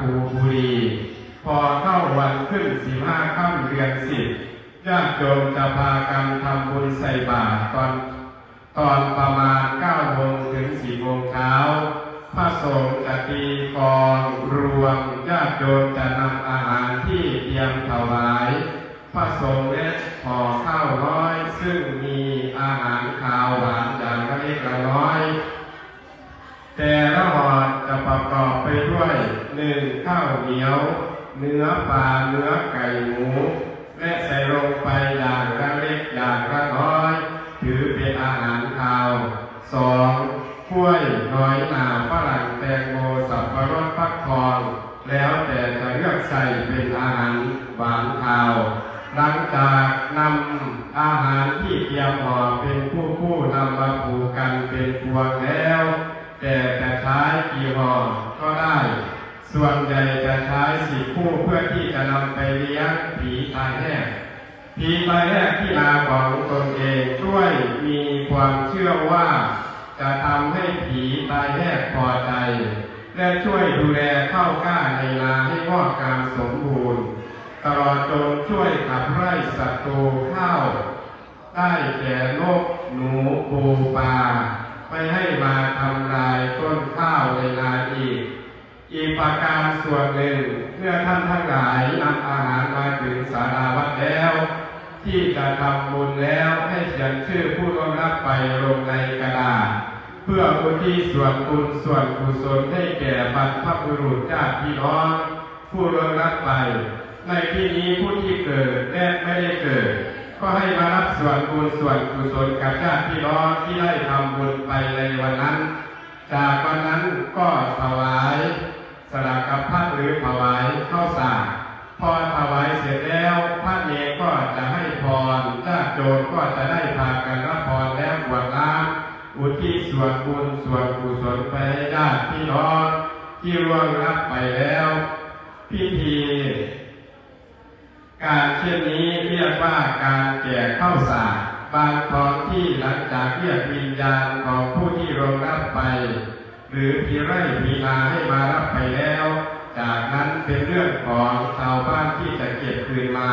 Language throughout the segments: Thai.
ภูบุรี พอเข้าวันขึ้นสิบห้าค่ำเดือนสิบญาติโยมจะพากันทำบุญใส่บาตรตอนตอนประมาณ9โมงถึง4โมงเช้าพระสงฆ์จะตีกองรวมญาติโยมจะนำอาหารที่เตรียมถวาย พระสงฆ์และห่อข้าวน้อย ซึ่งมีอาหารขาวหวานอย่างละเล็กละน้อย แต่ละห่อจะประกอบไปด้วย หนึ่งข้าวเหนียว เนื้อปลาเนื้อไก่หมู และใส่ลงไปอย่างละเล็กอย่างละน้อย ถือเป็นอาหารคาวสองกล้วยน้อยหนาฝรั่งแตงโมสับปะรดฟักทอง แล้วแต่จะเลือกใส่เป็นอาหารหวานคาวหลังจากนำอาหารที่เตรียมห่อเป็นผู้ผู้นำมาผูกกันเป็นพวงแล้ว แต่จะใช้กี่ห่อ ส่วนใหญ่จะใช้สิบคู่เพื่อที่จะนำไปเลี้ยงผีตายแห้งผีตายแห้งที่นาของตนเองด้วยมีความเชื่อว่า จะทำให้ผีตายแห้งพอใจ และช่วยดูแลเข้าก้าในนาให้งอกงามสมบูรณ์ ตลอดจนช่วยขับไล่ศัตรูข้าวได้แก่นกหนูปูปลาไม่ให้ ส่วนหนึ่งเมื่อท่านทั้งหลายนำอาหารมาถึงสาราวัดแล้ว ที่จะทำบุญแล้วให้เขียนชื่อผู้ร่วมรับไปลงในกระดาษ เพื่ออุทิศส่วนบุญส่วนกุศลให้แก่บรรพบุรุษญาติพี่น้อง ผู้ร่วมรับไป ในที่นี้ผู้ที่เกิดและไม่ได้เกิด ก็ให้มารับส่วนบุญส่วนกุศลกับญาติพี่น้องที่ได้ทำบุญไปในวันนั้น จากวันนั้นก็ถวาย สลากกับพัดหรือถวายข้าวสารพอถวายเสร็จแล้วพระเนรก็จะให้พรญาติโยมก็จะได้พากันรับพรแล้วบวชน้ำอุทิศส่วนบุญส่วนกุศลไปให้ญาติพี่น้องที่ร่วงรับไปแล้ว พิธี การเช่นนี้เรียกว่าการแก่ข้าวสารบางท้องที่หลังจากเรียกวิญญาณของผู้ที่รองรับไป หรือพีไร่พีนาให้มารับไปแล้ว จากนั้นเป็นเรื่องของชาวบ้านที่จะเก็บคืนมา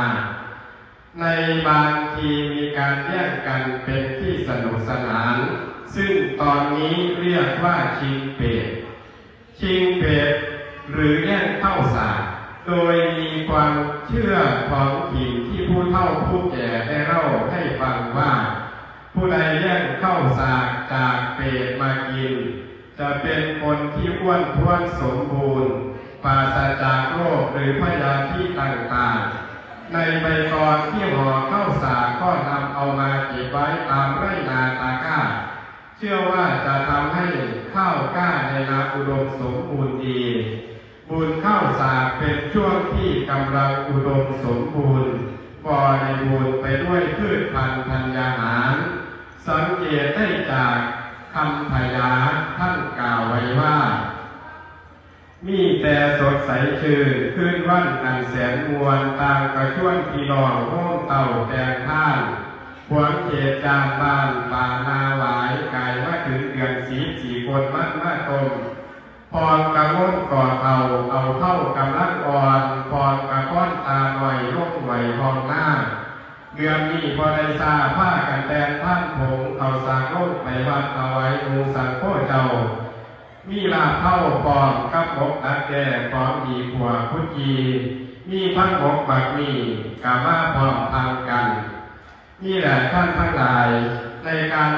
ในบางทีมีการแย่งกันเป็นที่สนุกสนาน ซึ่งตอนนี้เรียกว่าชิงเป็ด ชิงเป็ดหรือแย่งเข้าสารโดยมีความเชื่อของถิ่นที่ผู้เฒ่าผู้แก่ได้เล่าให้ฟังว่า ผู้ใดแย่งเข้าสารจากเป็ดมากิน จะเป็นคนที่อ้วนท้วนสมบูรณ์ปราศจากโรคหรือพยาธิต่างๆ ในใบตองที่ห่อข้าวสาก็นำเอามาเก็บไว้ตามไร่นาตาก้า เชื่อว่าจะทำให้ข้าวกล้าในนาอุดมสมบูรณ์ดี บุญข้าวสาเป็นช่วงที่กำลังอุดมสมบูรณ์บริบูรณ์ไปด้วยพืชพันธุ์ธัญญาหาร สังเกตได้จากคำพยาท่าน วไว้ว่า มีแต่สดใสชื่นขึ้นวันอันแสนมวลต่างกระชวนพี่น้องห้องเต่าแดงท่านหวงเขตจานบ้านป่านาหวายกายว่าถึงเดือนสีสีคนมัดมาตมพรกระงมก่อเอาเอาเท่ากำลังอ่อนพรกระก้อนตาหน่อยลกไหวหองหน้าเดือนนี้พอได้ซาผ้ากันแดนท่านผงเอาสางโลกไปวัดเอาไว้มูสังโคเจ้า มีลาเท่าปอมขับบกอาแก่ปอมดีผัวพุทธีมีพังหกบักมีกามาพร้อมพังกัน นี่แหละท่านทั้งหลายในการ